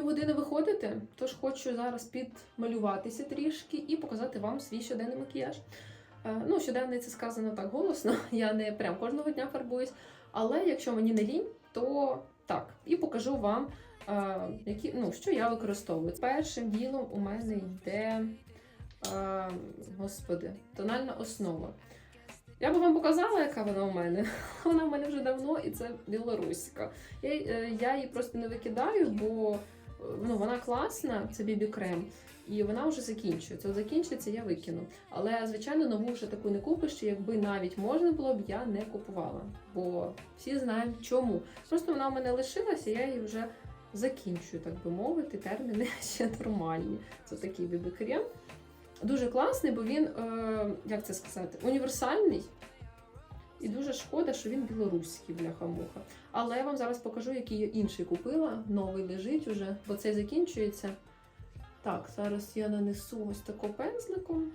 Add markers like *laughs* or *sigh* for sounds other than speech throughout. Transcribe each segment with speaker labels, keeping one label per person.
Speaker 1: півгодини виходити, тож хочу зараз підмалюватися трішки і показати вам свій щоденний макіяж. Е, Ну, щоденний це сказано так голосно, *laughs* я не прям кожного дня фарбуюсь. Але якщо мені не лінь, то так. І покажу вам, е, які, ну, що я використовую. Першим ділом у мене йде е, господи, тональна основа. Я би вам показала, яка вона у мене. *laughs* Вона в мене вже давно, і це білоруська. Я, я її просто не викидаю, бо ну, вона класна, це бібі крем, і вона вже закінчується. От закінчиться, я викину. Але, звичайно, нову вже таку не купиш, що якби навіть можна було б, я не купувала. Бо всі знаємо чому. Просто вона в мене лишилася, я її вже закінчую, так би мовити, терміни *laughs* ще нормальні. Це такий бібі крем. Дуже класний, бо він, е, як це сказати, універсальний. І дуже шкода, що він білоруський, бляха-муха. Але я вам зараз покажу, який я інший купила. Новий лежить уже, бо цей закінчується. Так, зараз я нанесу ось тако пензликом.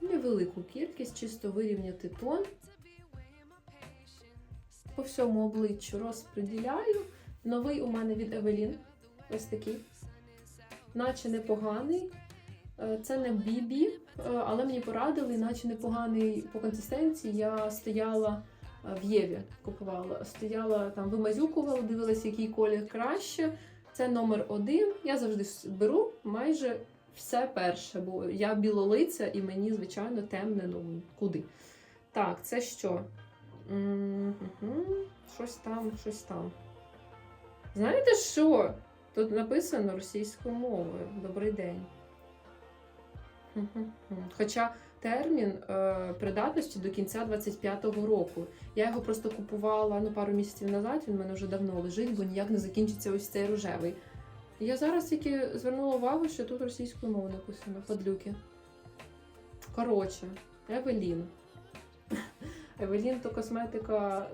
Speaker 1: Невелику кількість, чисто вирівняти тон. По всьому обличчю розподіляю. Новий у мене від Евелін. Ось такий. Наче непоганий. Е, Це не бібі, е, але мені порадили, наче непоганий по консистенції. Я стояла е, в Єві, купувала, стояла там, вимазюкувала, дивилася, який колір краще. Це номер один. Я завжди беру майже все перше, бо я білолиця і мені, звичайно, темне, ну куди. Так, це що? М, Щось там, щось там. Знаєте що? Тут написано російською мовою. Добрий день. Хоча термін е, придатності до кінця 25-го року. Я його просто купувала ну, пару місяців назад, він в мене вже давно лежить, бо ніяк не закінчиться ось цей рожевий. Я зараз тільки звернула увагу, що тут російською мовою написано подлюки. Коротше, Евелін. *laughs* Евелін то косметика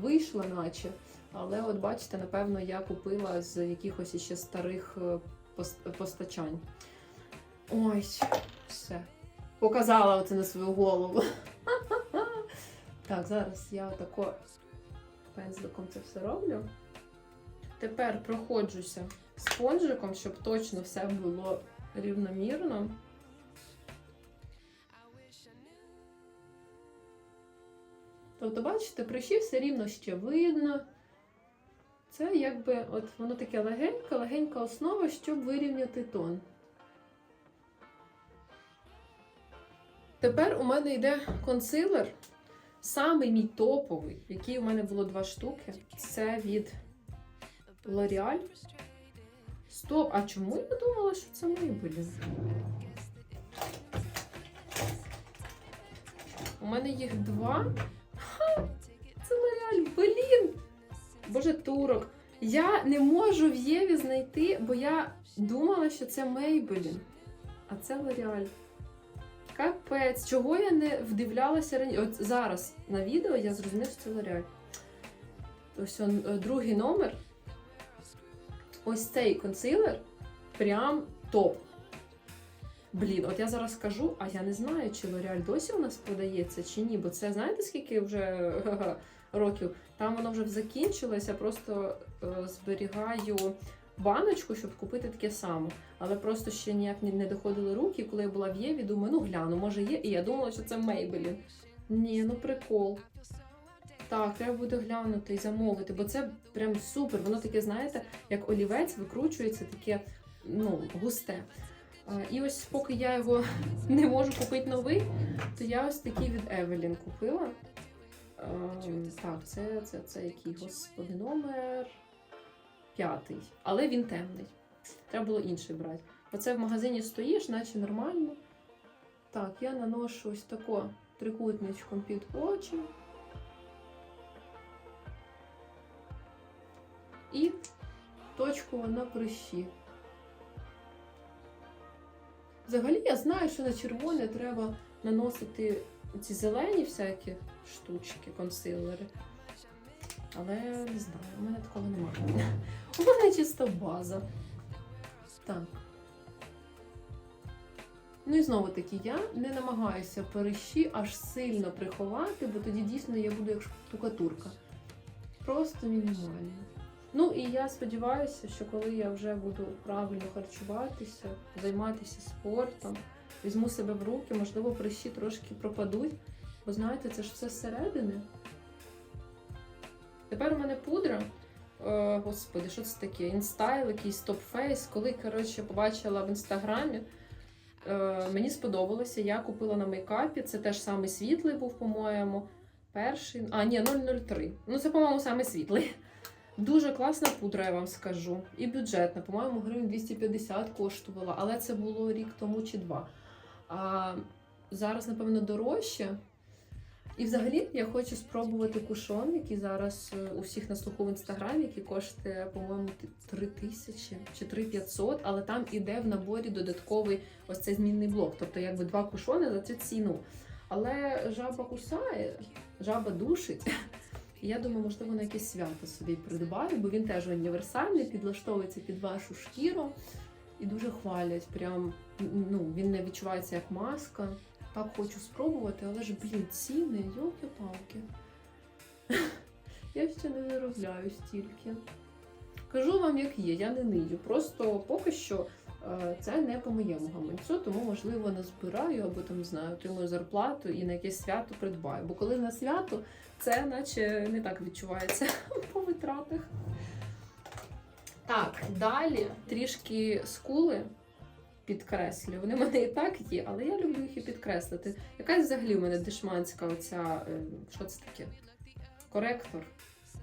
Speaker 1: вийшла, наче. Але от бачите, напевно, я купила з якихось іще старих е, постачань. Ой, все. Показала оце на свою голову. *laughs* Так, зараз я отако пензликом це все роблю. Тепер проходжуся спонжиком, щоб точно все було рівномірно. Тобто, бачите, прищі все рівно ще видно. Це якби от воно таке легенька, легенька основа, щоб вирівняти тон. Тепер у мене йде консилер. Самий мій топовий, який у мене було два штуки. Це від L'Oreal. Стоп, а чому я думала, що це Maybelline? У мене їх два. Ха, це L'Oreal, блін! Боже, турок. Я не можу в Єві знайти, бо я думала, що це Maybelline. А це L'Oreal. Капець, чого я не вдивлялася раніше. От зараз на відео я зрозуміла, що це L'Oreal. Ось он, е, другий номер. Ось цей консилер прям топ. Блін, от я зараз скажу, а я не знаю, чи L'Oreal досі у нас продається чи ні, бо це знаєте, скільки вже *laughs* років? Там воно вже закінчилося, просто е, зберігаю баночку, щоб купити таке саме. Але просто ще ніяк не, доходили руки. Коли я була в Єві, думаю, ну гляну, може є. І я думала, що це Maybelline. Ні, ну прикол. Так, треба буде глянути і замовити, бо це прям супер. Воно таке, знаєте, як олівець викручується, таке ну, густе. І ось поки я його *laughs* не можу купити новий, то я ось такий від Evelyn купила. Ем, Так, це, це, це який, господи, номер п'ятий. Але він темний. Треба було інший брати. Оце в магазині стоїш, наче нормально. Так, я наношу ось тако трикутничком під очі. І точку на прищі. Взагалі я знаю, що на червоне треба наносити ці зелені всякі штучки, консилери. Але не знаю, у мене такого немає. *laughs* У мене чисто база. Так. Ну і знову таки, я не намагаюся перещі аж сильно приховати, бо тоді дійсно я буду як штукатурка. Просто мінімально. Ну і я сподіваюся, що коли я вже буду правильно харчуватися, займатися спортом, візьму себе в руки, можливо, прищі трошки пропадуть. Бо знаєте, це ж все зсередини. Тепер у мене пудра. Е, господи, що це таке? Інстайл, якийсь топ-фейс. Коли, коротше, побачила в інстаграмі, е, мені сподобалося. Я купила на мейкапі. Це теж самий світлий був, по-моєму. Перший. А, ні, 003. Ну, це, по-моєму, самий світлий. Дуже класна пудра, я вам скажу. І бюджетна. По-моєму, гривень 250 коштувала, але це було рік тому чи два. А зараз, напевно, дорожче. І взагалі я хочу спробувати кушон, який зараз е, у всіх на слуху в інстаграмі, який коштує, по-моєму, 3 тисячі чи 3 500, але там іде в наборі додатковий ось цей змінний блок. Тобто якби два кушони за цю ціну. Але жаба кусає, жаба душить. Я думаю, можливо, на якесь свято собі придбаю, бо він теж універсальний, підлаштовується під вашу шкіру і дуже хвалять. Прям ну, він не відчувається як маска. Так хочу спробувати, але ж, блін, ціни, йолки-палки. *laughs* Я ще не заробляю стільки. Кажу вам, як є, я не нию. Просто поки що е, це не по моєму гаманцю, тому, можливо, назбираю або там не знаю, отримую зарплату і на якесь свято придбаю. Бо коли на свято, це наче не так відчувається *laughs* по витратах. Так, далі трішки скули підкреслюю. Вони в мене і так є, але я люблю їх і підкреслити. Якась взагалі у мене дешманська оця. е, Що це таке? Коректор.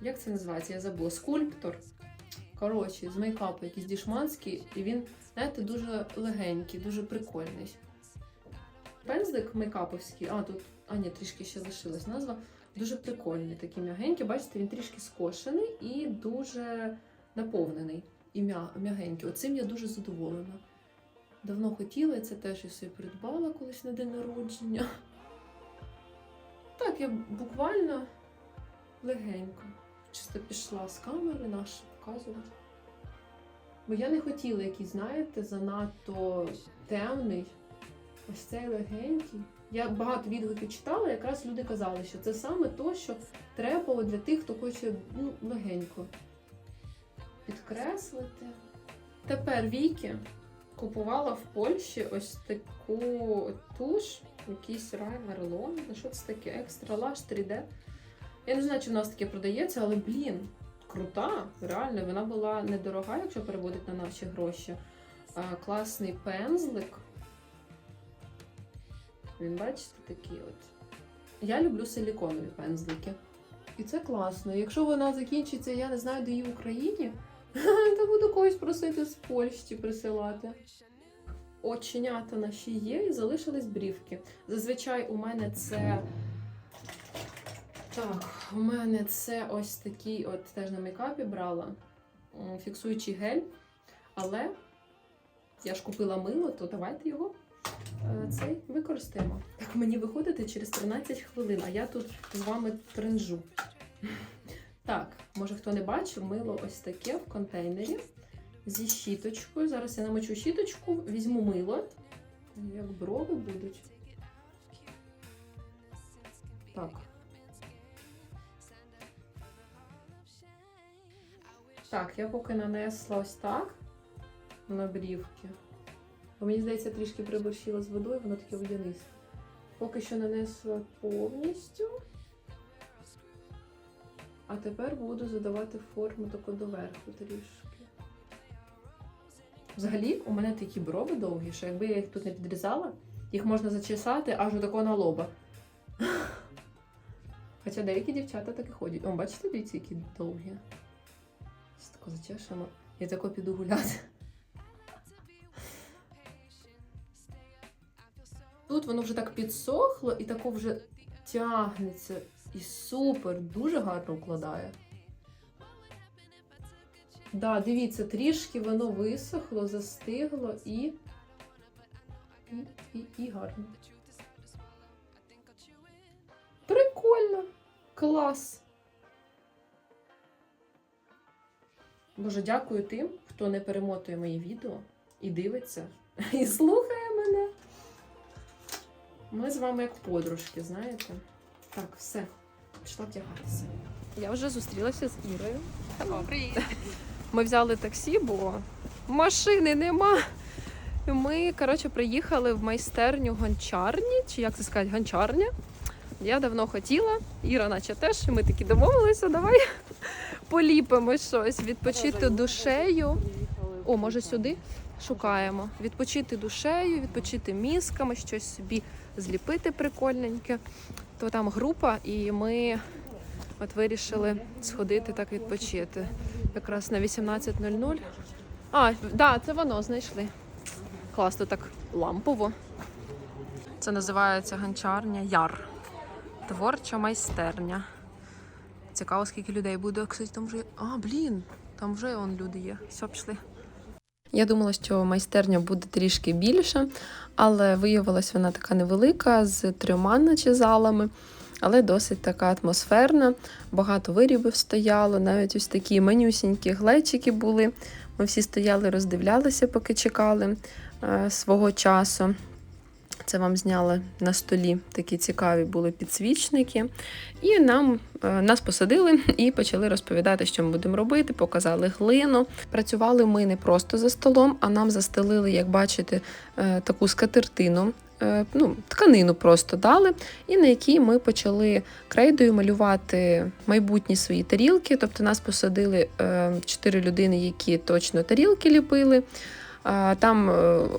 Speaker 1: Як це називається? Я забула. Скульптор. Коротше, з мейкапу якийсь дішманський, і він, знаєте, дуже легенький, дуже прикольний. Пензлик мейкаповський, а тут, а ні, трішки ще лишилась назва. Дуже прикольний, такий м'ягенький. Бачите, він трішки скошений і дуже наповнений і м'я- м'ягенький. Оцим я дуже задоволена. Давно хотіла, і це теж я собі придбала колись на день народження. Так, я буквально легенько. Чисто пішла з камери наші показувати. Бо я не хотіла якийсь, знаєте, занадто темний. Ось цей легенький. Я багато відгуків читала, якраз люди казали, що це саме то, що треба для тих, хто хоче ну, легенько підкреслити. Тепер віки купувала в Польщі ось таку туш, якийсь рай Мерлон. Ну, Що це таке? Екстра лаш 3D. Я не знаю, чи в нас таке продається, але блін, крута. Реально, вона була недорога, якщо переводити на наші гроші. А, класний пензлик. Він, бачите, такий от. Я люблю силіконові пензлики. І це класно. Якщо вона закінчиться, я не знаю, де її в Україні, *laughs* то буду когось просити з Польщі присилати. Оченята наші є і залишились брівки. Зазвичай у мене це. Так, у мене це ось такий, от теж на мейкапі брала фіксуючий гель. Але я ж купила мило, то давайте його е, цей використаємо. Так, мені виходити через 13 хвилин, а я тут з вами тренжу. Так, може хто не бачив, мило ось таке в контейнері зі щіточкою. Зараз я намочу щіточку, візьму мило. Як брови будуть. Так. Так, я поки нанесла ось так на брівки. Бо мені здається, трішки приборщила з водою, воно таке водянисте. Поки що нанесла повністю. А тепер буду задавати форму таку доверху трішки. Взагалі, у мене такі брови довгі, що якби я їх тут не підрізала, їх можна зачесати аж до такого на лоба. *laughs* Хоча деякі дівчата так і ходять. О, бачите, дивіться, які довгі. Ось тако зачешено. Я тако піду гуляти. Тут воно вже так підсохло і тако вже тягнеться. І супер, дуже гарно укладає. Да, дивіться, трішки воно висохло, застигло і. І, і, і гарно. Прикольно! Клас! Боже, дякую тим, хто не перемотує мої відео і дивиться, і слухає мене. Ми з вами як подружки, знаєте? Так, все. Пішла вдягатися.
Speaker 2: Я вже зустрілася з Ірою.
Speaker 3: О, привіт. *laughs*
Speaker 2: Ми взяли таксі, бо машини нема. Ми, коротше, приїхали в майстерню гончарні, чи як це сказати, гончарня. Я давно хотіла, Іра, наче теж, і ми такі домовилися, давай *laughs* поліпимо щось, відпочити душею. О, може сюди шукаємо. Відпочити душею, відпочити мізками, щось собі зліпити прикольненьке. То там група, і ми от вирішили сходити так відпочити. Якраз на 18.00. А, да, це воно знайшли. Класно так лампово. Це називається гончарня Яр. Творча майстерня. Цікаво, скільки людей буде. Кстати, там вже. А, блін, там вже он люди є. Все, пішли. Я думала, що майстерня буде трішки більша, але виявилась вона така невелика, з трьома наче залами, але досить така атмосферна. Багато вирібів стояло, навіть ось такі менюсінькі глечики були. Ми всі стояли, роздивлялися, поки чекали е, свого часу. Це вам зняли на столі такі цікаві були підсвічники. І нам, е, нас посадили і почали розповідати, що ми будемо робити, показали глину. Працювали ми не просто за столом, а нам застелили, як бачите, е, таку скатертину. е, Ну, тканину просто дали, і на якій ми почали крейдою малювати майбутні свої тарілки. Тобто нас посадили чотири людини, які точно тарілки ліпили. Там е,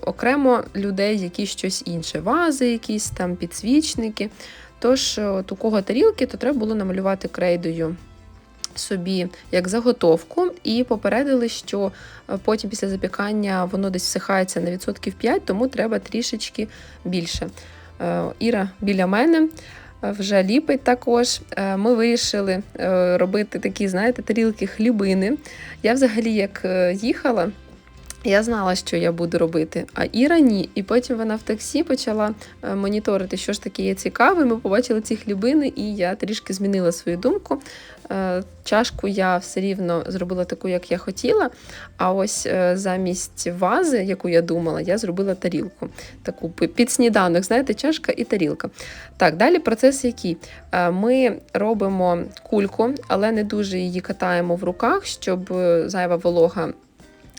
Speaker 2: окремо людей, які щось інше, вази, якісь там підсвічники. Тож, е, от у кого тарілки, то треба було намалювати крейдою собі як заготовку, і попередили, що е, потім після запікання воно десь всихається на відсотків 5, тому треба трішечки більше. Іра біля мене. Вже ліпить також. Ми вирішили робити такі, знаєте, тарілки хлібини. Я взагалі як їхала, я знала, що я буду робити, а Іра ні. І потім вона в таксі почала е, моніторити, що ж таке є цікаве. Ми побачили ці хлібини, і я трішки змінила свою думку. Е, Чашку я все рівно зробила таку, як я хотіла. А ось е, замість вази, яку я думала, я зробила тарілку. Таку під сніданок, знаєте, чашка і тарілка. Так, далі процес який? Ми робимо кульку, але не дуже її катаємо в руках, щоб зайва волога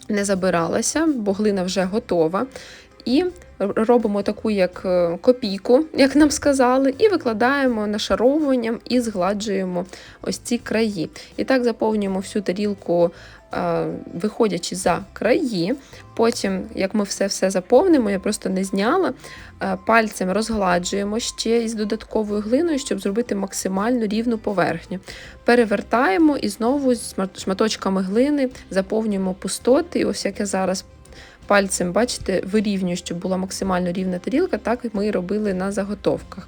Speaker 2: не забиралася, бо глина вже готова. І робимо таку як е, копійку, як нам сказали, і викладаємо нашаровуванням і згладжуємо ось ці краї. І так заповнюємо всю тарілку, виходячи за краї. Потім, як ми все-все заповнимо, я просто не зняла, е, пальцем розгладжуємо ще із додатковою глиною, щоб зробити максимально рівну поверхню. Перевертаємо і знову з шматочками глини заповнюємо пустоти. І ось як я зараз пальцем, бачите, вирівнюю, щоб була максимально рівна тарілка, так ми і робили на заготовках.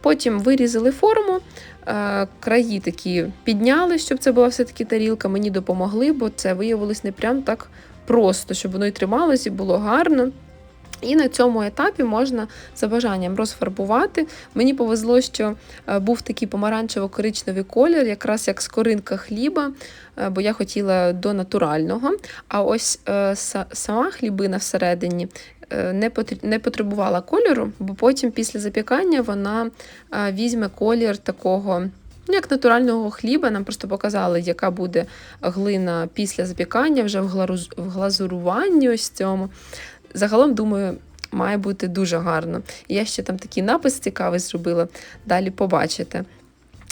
Speaker 2: Потім вирізали форму, е, краї такі підняли, щоб це була все-таки тарілка. Мені допомогли, бо це виявилось не прям так просто, щоб воно і трималось, і було гарно. І на цьому етапі можна за бажанням розфарбувати. Мені повезло, що е, був такий помаранчево-коричневий колір, якраз як скоринка хліба, е, бо я хотіла до натурального. А ось е, сама хлібина всередині е, не потребувала кольору, бо потім після запікання вона е, візьме колір такого. Ну, як натурального хліба, нам просто показали, яка буде глина після запікання, вже в глазуруванні ось цьому. Загалом, думаю, має бути дуже гарно. Я ще там такий напис цікавий зробила, далі побачите.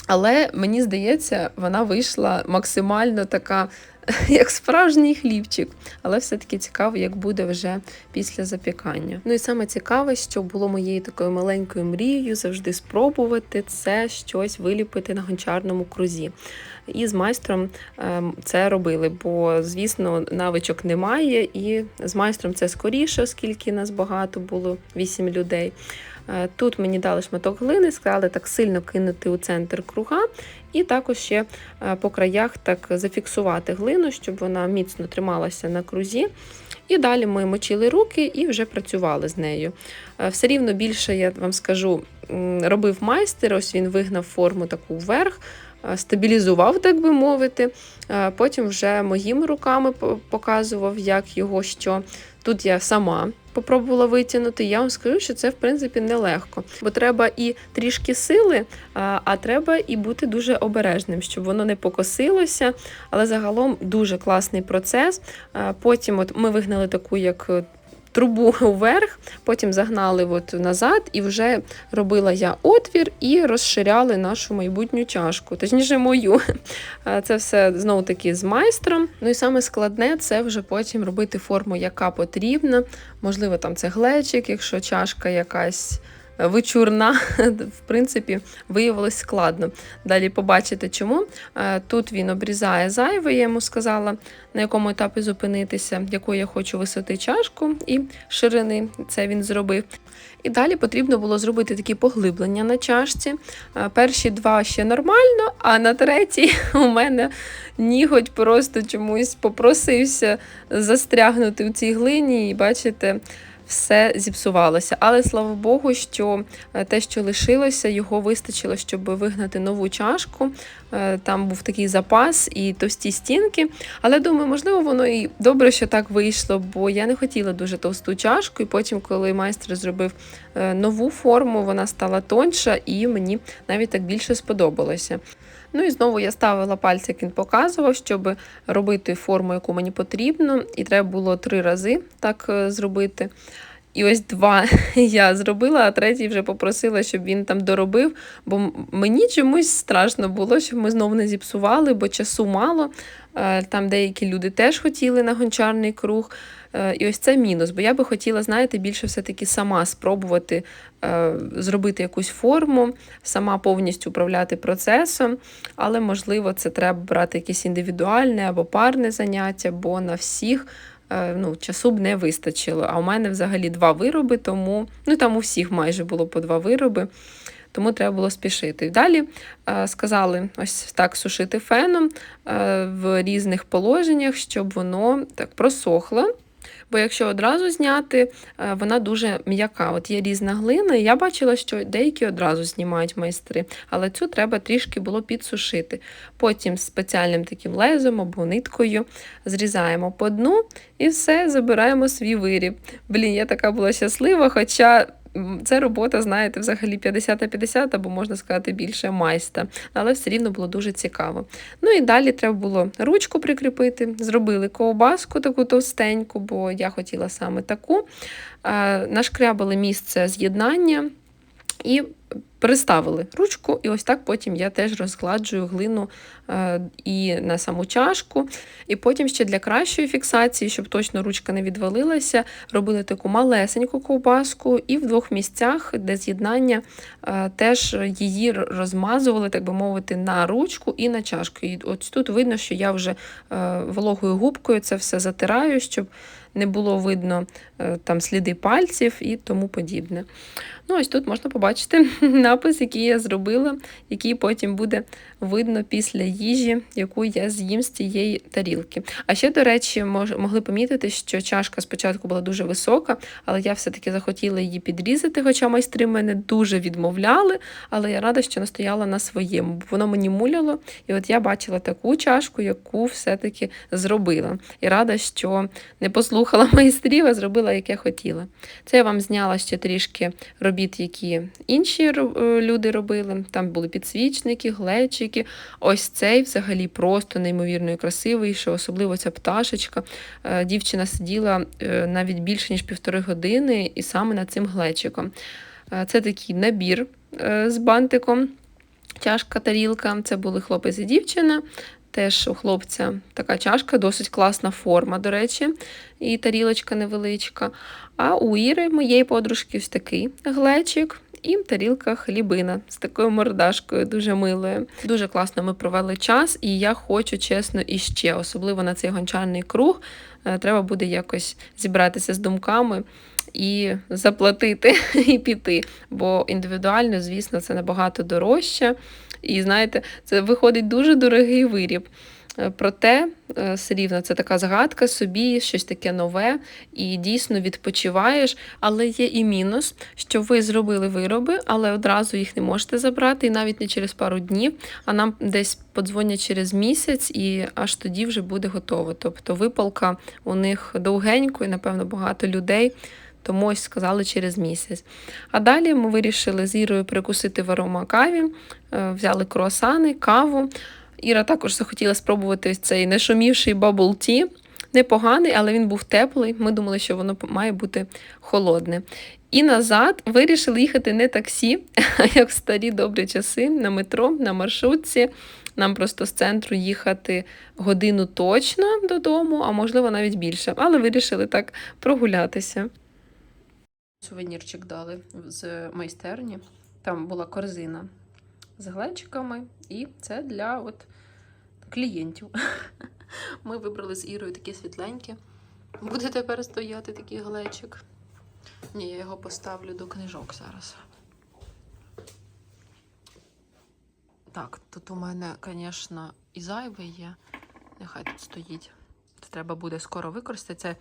Speaker 2: Але мені здається, вона вийшла максимально така, *laughs* як справжній хлібчик. Але все-таки цікаво, як буде вже після запікання. Ну і саме цікаве, що було моєю такою маленькою мрією завжди спробувати це щось виліпити на гончарному крузі. І з майстром ем, це робили, бо, звісно, навичок немає, і з майстром це скоріше, оскільки нас багато було, вісім людей. Е, Тут мені дали шматок глини, сказали так сильно кинути у центр круга, і також ще е, по краях так зафіксувати глину, щоб вона міцно трималася на крузі. І далі ми мочили руки і вже працювали з нею. Е, Все рівно більше, я вам скажу, робив майстер, ось він вигнав форму таку вверх, е, стабілізував, так би мовити. Потім вже моїми руками показував, як його що. Тут я сама попробувала витягнути, я вам скажу, що це в принципі нелегко. Бо треба і трішки сили, а, треба і бути дуже обережним, щоб воно не покосилося. Але загалом дуже класний процес. Потім от ми вигнали таку як. Трубу *laughs* вверх, потім загнали от назад, і вже робила я отвір і розширяли нашу майбутню чашку, точніше мою. *laughs* Це все знову таки з майстром. Ну і саме складне це вже потім робити форму, яка потрібна. Можливо, там це глечик, якщо чашка якась вичурна, в принципі, виявилось складно. Далі побачите, чому. Е, Тут він обрізає зайве, я йому сказала, на якому етапі зупинитися, якої я хочу висоти чашку і ширини. Це він зробив. І далі потрібно було зробити такі поглиблення на чашці. Е, Перші два ще нормально, а на третій *laughs* у мене ніготь просто чомусь попросився застрягнути в цій глині, і бачите, все зіпсувалося. Але слава Богу, що е, те, що лишилося, його вистачило, щоб вигнати нову чашку. Е, Там був такий запас і товсті стінки. Але думаю, можливо, воно і добре, що так вийшло, бо я не хотіла дуже товсту чашку. І потім, коли майстер зробив е, нову форму, вона стала тоньша, і мені навіть так більше сподобалося. Ну і знову я ставила пальці, як він показував, щоб робити форму, яку мені потрібно, і треба було три рази так е, зробити. І ось два *laughs* я зробила, а третій вже попросила, щоб він там доробив, бо мені чомусь страшно було, щоб ми знову не зіпсували, бо часу мало. Е, Там деякі люди теж хотіли на гончарний круг. Е, І ось це мінус, бо я би хотіла, знаєте, більше все-таки сама спробувати е, зробити якусь форму, сама повністю управляти процесом, але можливо це треба брати якесь індивідуальне або парне заняття, бо на всіх е, ну, часу б не вистачило. А у мене взагалі два вироби, тому ну там у всіх майже було по два вироби. Тому треба було спішити. Далі е, сказали ось так сушити феном е, в різних положеннях, щоб воно так просохло. Бо якщо одразу зняти, е, вона дуже м'яка. От є різна глина, і я бачила, що деякі одразу знімають майстри, але цю треба трішки було підсушити. Потім спеціальним таким лезом або ниткою зрізаємо по дну і все, забираємо свій виріб. Блін, я така була щаслива, хоча. Це робота, знаєте, взагалі 50 на 50, або можна сказати більше майста, але все рівно було дуже цікаво. Ну і далі треба було ручку прикріпити. Зробили ковбаску таку товстеньку, бо я хотіла саме таку. Е, Нашкрябали місце з'єднання і приставили ручку, і ось так потім я теж розгладжую глину е, і на саму чашку. І потім ще для кращої фіксації, щоб точно ручка не відвалилася, робили таку малесеньку ковбаску, і в двох місцях, де з'єднання, е, теж її розмазували, так би мовити, на ручку і на чашку. І ось тут видно, що я вже е, вологою губкою це все затираю, щоб не було видно там сліди пальців і тому подібне. Ну, ось тут можна побачити *laughs* напис, який я зробила, який потім буде видно після їжі, яку я з'їм з цієї тарілки. А ще, до речі, могли помітити, що чашка спочатку була дуже висока, але я все-таки захотіла її підрізати, хоча майстри мене дуже відмовляли, але я рада, що настояла на своєму, воно мені муляло. І от я бачила таку чашку, яку все-таки зробила. І рада, що не послухала *laughs* майстрів, а зробила, як я хотіла. Це я вам зняла ще трішки робіт, які інші е, люди робили. Там були підсвічники, глечики. Ось цей взагалі просто неймовірно красивий, що особливо ця пташечка. Е, Дівчина сиділа е, навіть більше ніж півтори години, і саме над цим глечиком. Це такий набір з бантиком. Чашка, тарілка. Це були хлопець і дівчина. Теж у хлопця така чашка, досить класна форма, до речі, і тарілочка невеличка. А у Іри, моєї подружки, ось такий глечик і тарілка хлібина з такою мордашкою, дуже милою. Дуже класно ми провели час, і я хочу, чесно, іще, особливо на цей гончарний круг. е, Треба буде якось зібратися з думками і заплатити *laughs* і піти. Бо індивідуально, звісно, це набагато дорожче. І знаєте, це виходить дуже дорогий виріб. Е, Проте е, все рівно це така згадка собі, щось таке нове, і дійсно відпочиваєш. Але є і мінус, що ви зробили вироби, але одразу їх не можете забрати, і навіть не через пару днів, а нам десь подзвонять через місяць, і аж тоді вже буде готово. Тобто випалка у них довгенько, і напевно багато людей
Speaker 1: Тому ось сказали через місяць. А далі ми вирішили з Ірою перекусити в аромакаві, е, взяли круасани, каву. Іра також захотіла спробувати цей нешумівший бабл ті. Непоганий, але він був теплий. Ми думали, що воно має бути холодне. І назад вирішили їхати не таксі, а *laughs* як в старі добрі часи на метро, на маршрутці. Нам просто з центру їхати годину точно додому, а можливо навіть більше. Але вирішили так прогулятися. Сувенірчик дали з майстерні. Там була корзина з глечиками, і це для от клієнтів. *laughs* Ми вибрали з Ірою такі світленькі. Буде тепер стояти такий глечик. Ні, я його поставлю до книжок зараз. Так, тут у мене, звісно, і зайве є. Нехай тут стоїть. Це треба буде скоро використати. Це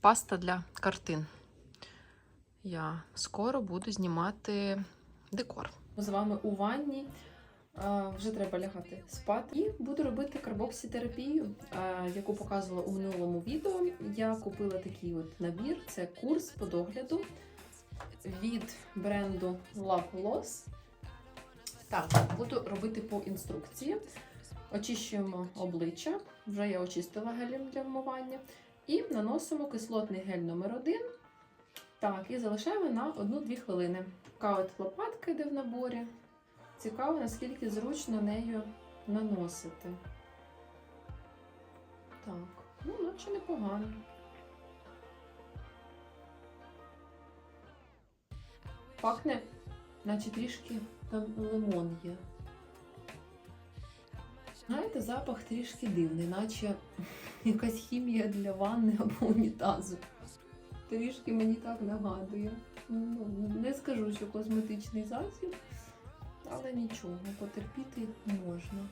Speaker 1: паста для картин. Я скоро буду знімати декор. З вами у ванні. Вже треба лягати спати. І буду робити карбоксітерапію, яку показувала у минулому відео. Я купила такий от набір. Це курс по догляду від бренду Love Loss. Так, буду робити по інструкції. Очищуємо обличчя. Вже я очистила гелем для вмивання. І наносимо кислотний гель номер 1 Так, і залишаємо на 1-2 хвилини. Така от лопатка йде в наборі. Цікаво, наскільки зручно нею наносити. Так, ну, наче непогано. Пахне, наче трішки там лимон є. Знаєте, запах трішки дивний, наче якась хімія для ванни або унітазу. Трішки мені так нагадує. Ну, не скажу, що косметичний засіб, але нічого, потерпіти можна.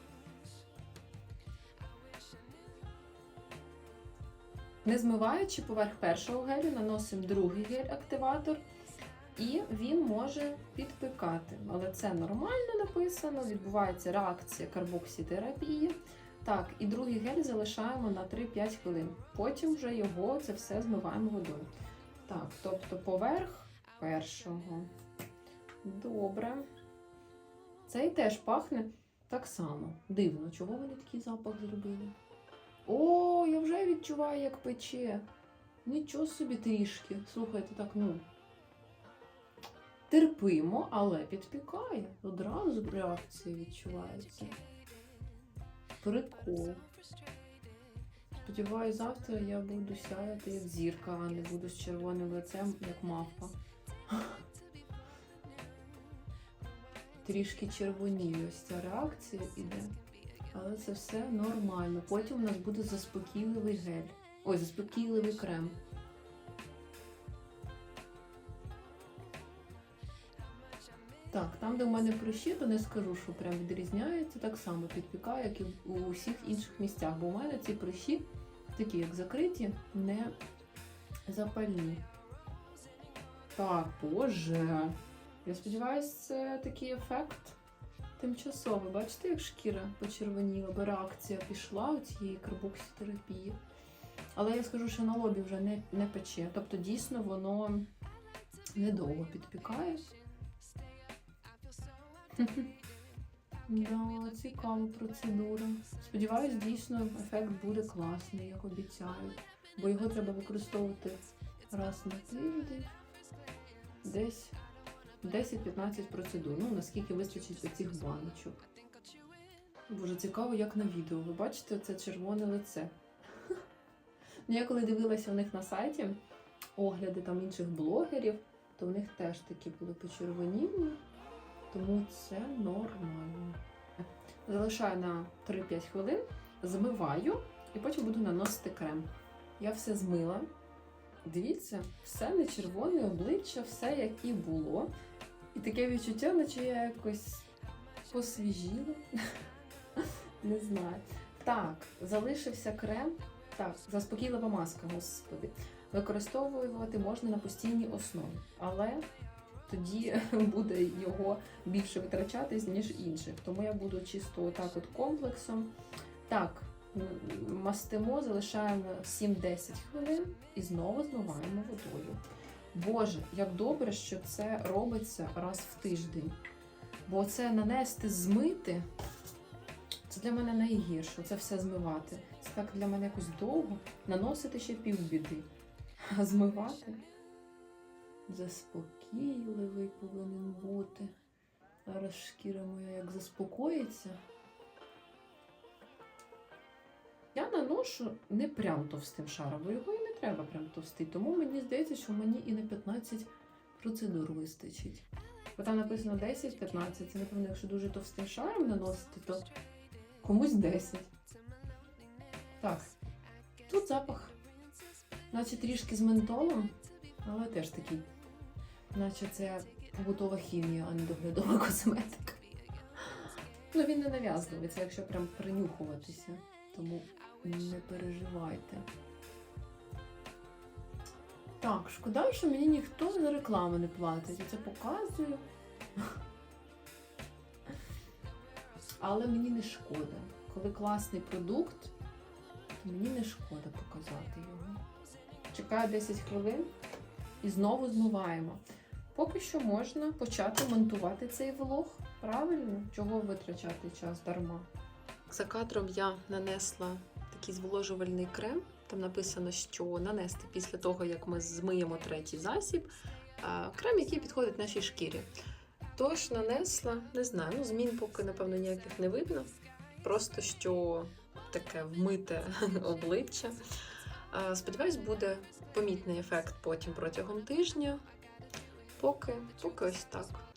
Speaker 1: Не змиваючи поверх першого гелю, наносимо другий гель-активатор, і він може підпікати. Але це нормально написано, відбувається реакція карбоксітерапії. Так, і другий гель залишаємо на 3-5 хвилин. Потім вже його це все змиваємо водою. Так, тобто поверх першого. Добре. Цей теж пахне так само. Дивно, чого вони такий запах зробили? О, я вже відчуваю, як пече. Нічого собі трішки. Слухайте, так, ну. Терпимо, але підпікає. Одразу реакція відчувається. Прикол. Сподіваюсь, завтра я буду сяяти як зірка, а не буду з червоним лицем, як мавпа. *laughs* Трішки червоніє ось ця реакція іде. Але це все нормально. Потім у нас буде заспокійливий гель. Ой, заспокійливий крем. Так, там, де в мене прищі, то не скажу, що прям відрізняється. Так само підпікає, як і у усіх інших місцях. Бо у мене ці прищі такі, як закриті, не запальні. Так, боже. Я сподіваюся, це такий ефект тимчасовий. Бачите, як шкіра почервоніла, бо реакція пішла у цієї карбоксітерапії. Але я скажу, що на лобі вже не, не пече. Тобто, дійсно, воно недовго підпікає. Да, цікава процедура. Сподіваюсь, дійсно ефект буде класний, як обіцяють. Бо його треба використовувати раз на тиждень. Десь 10-15 процедур. Ну, наскільки вистачить оцих баночок. Боже, цікаво, як на відео. Ви бачите це червоне лице. Ну, я коли дивилася у них на сайті огляди там інших блогерів, то в них теж такі були почервоніння. Тому це нормально. Залишаю на 3-5 хвилин, змиваю і потім буду наносити крем. Я все змила. Дивіться, все не червоне обличчя, все як і було. І таке відчуття, наче я якось посвіжіла. *laughs* Не знаю. Так, залишився крем. Так, заспокійлива маска, господи. Використовувати можна на постійній основі, але тоді *laughs* буде його більше витрачатись, ніж інших. Тому я буду чисто отак от комплексом. Так, мастимо, залишаємо 7-10 хвилин і знову змиваємо водою. Боже, як добре, що це робиться раз в тиждень. Бо це нанести, змити, це для мене найгірше, це все змивати. Це так для мене якось довго. Наносити ще півбіди. А змивати заспокійливий повинен бути. Зараз шкіра моя як заспокоїться. Я наношу не прям товстим шаром, бо його і не треба прям товстий. Тому мені здається, що мені і на 15 процедур вистачить. Бо там написано 10-15. Це напевно, якщо дуже товстим шаром наносити, то комусь 10. Так. Тут запах, наче трішки з ментолом, але теж такий. Наче це побутова хімія, а не доглядова косметика. Ну, він не нав'язливий, це якщо прям принюхуватися. Тому не переживайте. Так, шкода, що мені ніхто за рекламу не платить. Я це показую. Але мені не шкода. Коли класний продукт, то мені не шкода показати його. Чекаю 10 хвилин і знову змиваємо. Поки що можна почати монтувати цей влог. Правильно? Чого витрачати час дарма? За кадром я нанесла такий зволожувальний крем. Там написано, що нанести після того, як ми змиємо третій засіб, крем, який підходить нашій шкірі. Тож нанесла, не знаю, ну змін поки, напевно, ніяких не видно. Просто що таке вмите *laughs* обличчя. Сподіваюсь, буде помітний ефект потім протягом тижня. Поки, поки ось так.